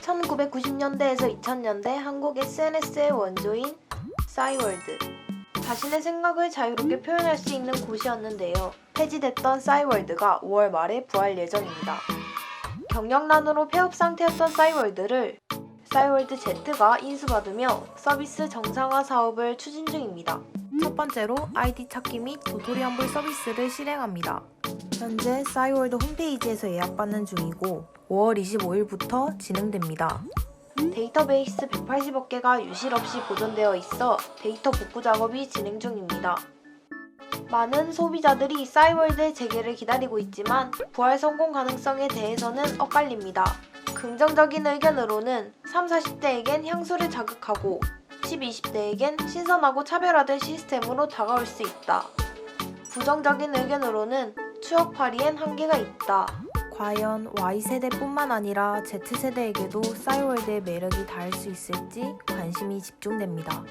(1990년대에서 2000년대) 한국 SNS의 원조인 싸이월드 자신의 생각을 자유롭게 표현할 수 있는 곳이었는데요. 폐지됐던 싸이월드가 5월 말에 부활 예정입니다. 경영난으로 폐업 상태였던 싸이월드를 싸이월드 Z가 인수받으며 서비스 정상화 사업을 추진 중입니다. 첫 번째로 아이디 찾기 및 도토리 환불 서비스를 실행합니다. 현재 싸이월드 홈페이지에서 예약받는 중이고 5월 25일부터 진행됩니다. 데이터베이스 180억 개가 유실 없이 보존되어 있어 데이터 복구 작업이 진행 중입니다. 많은 소비자들이 싸이월드의 재개를 기다리고 있지만 부활 성공 가능성에 대해서는 엇갈립니다. 긍정적인 의견으로는 3, 40대에겐 향수를 자극하고 10, 20대에겐 신선하고 차별화된 시스템으로 다가올 수 있다. 부정적인 의견으로는 추억팔이엔 한계가 있다. 과연 Y세대뿐만 아니라 Z세대에게도 싸이월드의 매력이 닿을 수 있을지 관심이 집중됩니다.